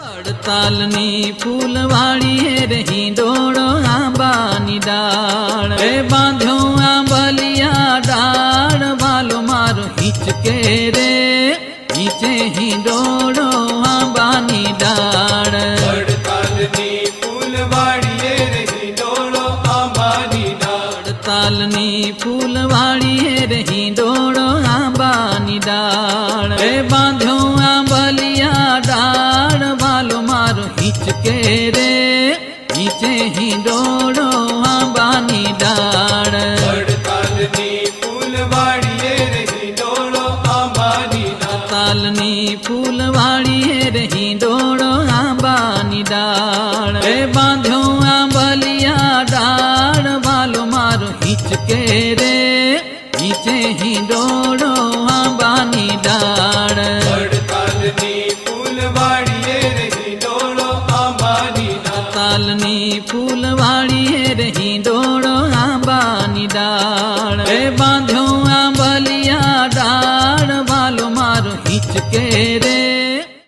વડતાલની ફૂલવાળી રહી ડોળો આંબાની ડાળ એ બાંધ્યો આંબલિયા ડાળ વાલો મારો હિચકે રે હિચે હિંડોળો આંબાની ડાળ વડતાલની ફૂલવાડીએ રહી ડોળો આંબાની ડાળ વડતાલની ફૂલવાળી રહી ડોળો આંબાની હિચકે રે હિચે હિંડોળો આંબાની ડાળ વડતાલની ફૂલવાડીએ રહી ડોળો આંબાની ડાળ તાલની ફૂલવાડીએ રહી ડોળો આંબાની ડાળ એ બાંધ્યો આંબલિયા ડાળ વાલો મારો હિચકે રે હિચે હિંડોળો આંબાની ડાળ વડતાલની ડાળ તાલની ફૂલવાળી રહી ડોળો આંબાની ડાળ. એ બાંધ્યો આંબલિયા ડાળ, વાલો મારો હિચકે રે.